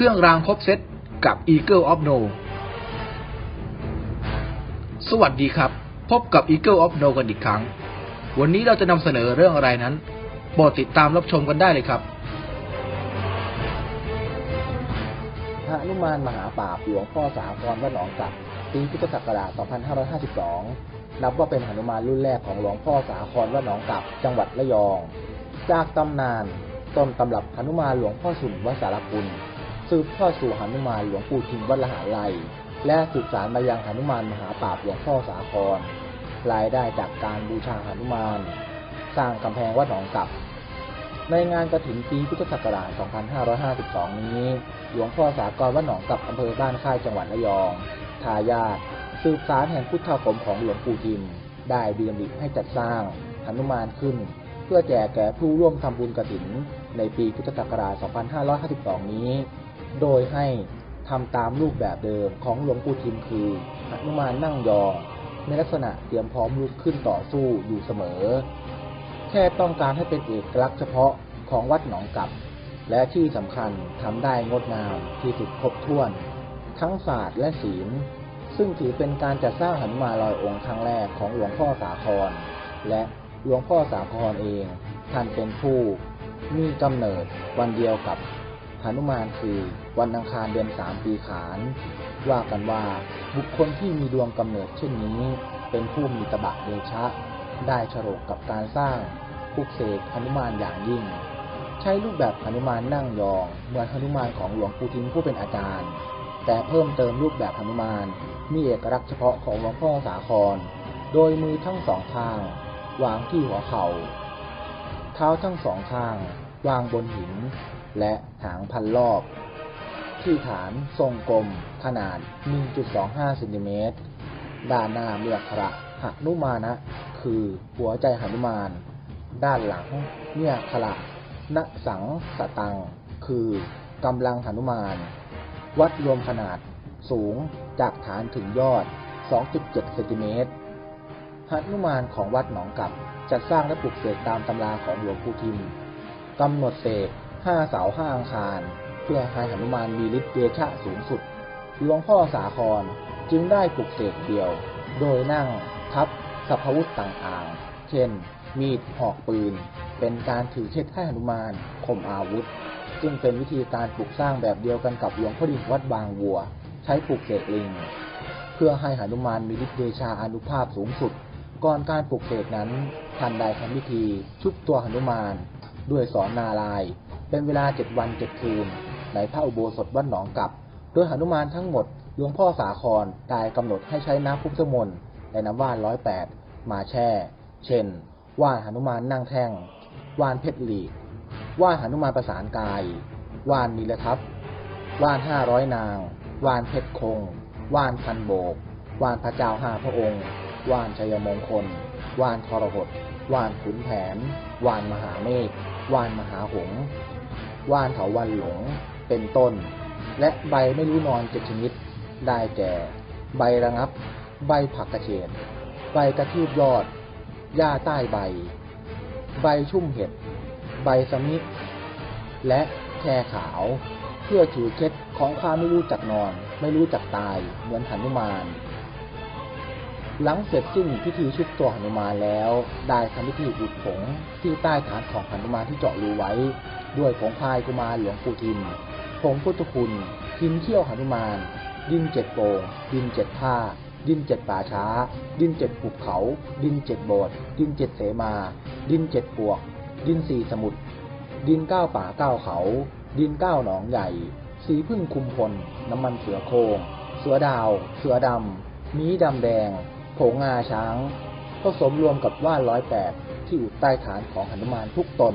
เครื่องรางครบเซตกับ Eagle of No สวัสดีครับ พบกับ Eagle of No กันอีกครั้ง วันนี้เราจะนำเสนอเรื่องอะไรนั้นโปรดติดตามรับชมกันได้เลยครับพระนุมานมหาปราบหลวงพ่อสาครวัดหนองจับปีพุทธศักราช 2552 นับว่าเป็นหนุมานรุ่นแรกของหลวงพ่อสาครวัดหนองกับจังหวัดระยอง จากตำนานต้นตำรับหนุมานหลวงพ่อสุนวัดสารกุล สืบทอดสู่หนุมานหลวงปู่ทิมวัดละหาไลยและสืบสานมายังหนุมานมหาปราบหลวงพ่อสาคร รายได้จากการบูชาหนุมาน สร้างกำแพงวัดหนองกับ ในงานกระถิ่นปีพุทธศักราช 2552 นี้ หลวงพ่อสากรวัดหนองกับอำเภอบ้านค่ายจังหวัดระยอง ทายาทสืบสารแห่งพุทธคมของหลวงปู่ทิม ได้ดีมิให้จัดสร้างหนุมานขึ้น เพื่อแจกแก่ผู้ร่วมทำบุญกระถินในปีพุทธศักราช 2552 นี้ โดยให้ทำตามรูปแบบเดิมของหลวงปู่ทิมคือหนุมานนั่งยองในลักษณะเตรียมพร้อมลุกขึ้นต่อสู้อยู่เสมอ แค่ต้องการให้เป็นเอกลักษณ์เฉพาะของวัดหนองกับ และที่สำคัญทำได้งดงามที่สุดครบถ้วน ทั้งศาสตร์และศีล ซึ่งถือเป็นการจัดสร้างหันมาลอยองค์ครั้งแรกของหลวงพ่อสาคร และหลวงพ่อสาครเองท่านเป็นผู้มีกำเนิดวันเดียวกับ หนุมานคือวันอังคารเดือนสามปีขาน ว่ากันว่าบุคคลที่มีดวงกำเนิดเช่นนี้ เป็นผู้มีตบะเดชะ ได้ฉลกกับการสร้างปลุกเสกหนุมานอย่างยิ่ง ใช้รูปแบบหนุมานนั่งยอง เหมือนหนุมานของหลวงปู่ทิมผู้เป็นอาจารย์ แต่เพิ่มเติมรูปแบบหนุมาน มีเอกลักษณ์เฉพาะของหลวงพ่อสาคร โดยมือทั้งสองข้าง วางที่หัวเขา่า เท้าทั้งสองข้าง วางบนหิน และหางพันรอบ ที่ฐานทรงกลม ขนาด 1.25เซนติเมตร ด้านหน้าเมียขระหนุมานะ คือหัวใจหนุมาน ด้านหลังเนี่ยขระนสังสตัง คือกำลังหนุมาน วัดรวมขนาดสูงจากฐานถึงยอด 2.7 เซนติเมตรหนุมานของวัดหนองกับจะสร้างและปลูกเสกตามตำราของหลวงปู่ทิมกำหนดเสก ห้าเสาห้าอังคาร เพื่อให้หนุมานมีฤทธิ์เดชะสูงสุด หลวงพ่อสาครจึงได้ปลุกเสกเดียว โดยนั่งทับสัพวุธต่างๆ เช่น มีดหอกปืน เป็นการถือเคล็ดให้หนุมานข่มอาวุธ ซึ่งเป็นวิธีการปลูกสร้างแบบเดียวกันกับหลวงพ่อดินวัดบางวัว ใช้ปลูกเสกลิง เพื่อให้หนุมานมีฤทธิ์เดชาอนุภาพสูงสุด ก่อนการปลูกเสกนั้นท่านได้ทำพิธีชุบตัวหนุมาน ด้วยสอนนารายณ์ เป็นเวลาเจ็ดวันเจ็ดคืน ในพระอุโบสถวัดหนองกับ โดยหนุมานทั้งหมดหลวงพ่อสาครได้กำหนดให้ใช้น้ำพุทธมนต์และน้ำว่านร้อยแปดมาแช่ เช่น ว่านหนุมานนั่งแท่ง ว่านเพชรหลีก ว่านหนุมานประสานกาย ว่านนิลทัพว่านห้าร้อยนาง ว่านเพชรคง ว่านพันโบก ว่านพระเจ้าห้าพระองค์ ว่านชัยมงคล ว่านทรหดว่านขุนแผน ว่านมหาเมฆ ว่านมหาหง ว่านเถาวันหลงเป็นต้น และใบไม่รู้นอนเจ็ดชนิด ได้แก่ ใบระงับ ใบผักกระเฉดใบกระทืบยอด หญ้าใต้ใบ ใบชุ่มเห็ด ใบสมิธและแครขาว เพื่อถือเคล็ดของความไม่รู้จักนอน ไม่รู้จักตายเหมือนหนุมานหลังเสร็จสิ้นพิธีชุบตัวหนุมานแล้ว ได้ทำพิธีอุดผงที่ใต้ฐานของหนุมานที่เจาะรูไว้ ด้วยผงพายกุมารหลวงปู่ทิมผงพุทธคุณทิมเขี้ยวหนุมาน ดินเจ็ดโป่งดินเจ็ดท่า ดินเจ็ดป่าช้า ดินเจ็ดภูเขา ดินเจ็ดโบสถ์ดินเจ็ดเสมา ดินเจ็ดปวก ดินสี่สมุทรดินเก้าป่าเก้าเขา ดินเก้าหนองใหญ่ สีพึ่งคุมพล น้ำมันเสือโคงเสือดาว เสือดำ มีดำแดงผงงาช้าง ผสมรวมกับว่านร้อยแปดที่อยู่ใต้ฐานของหนุมานทุกตน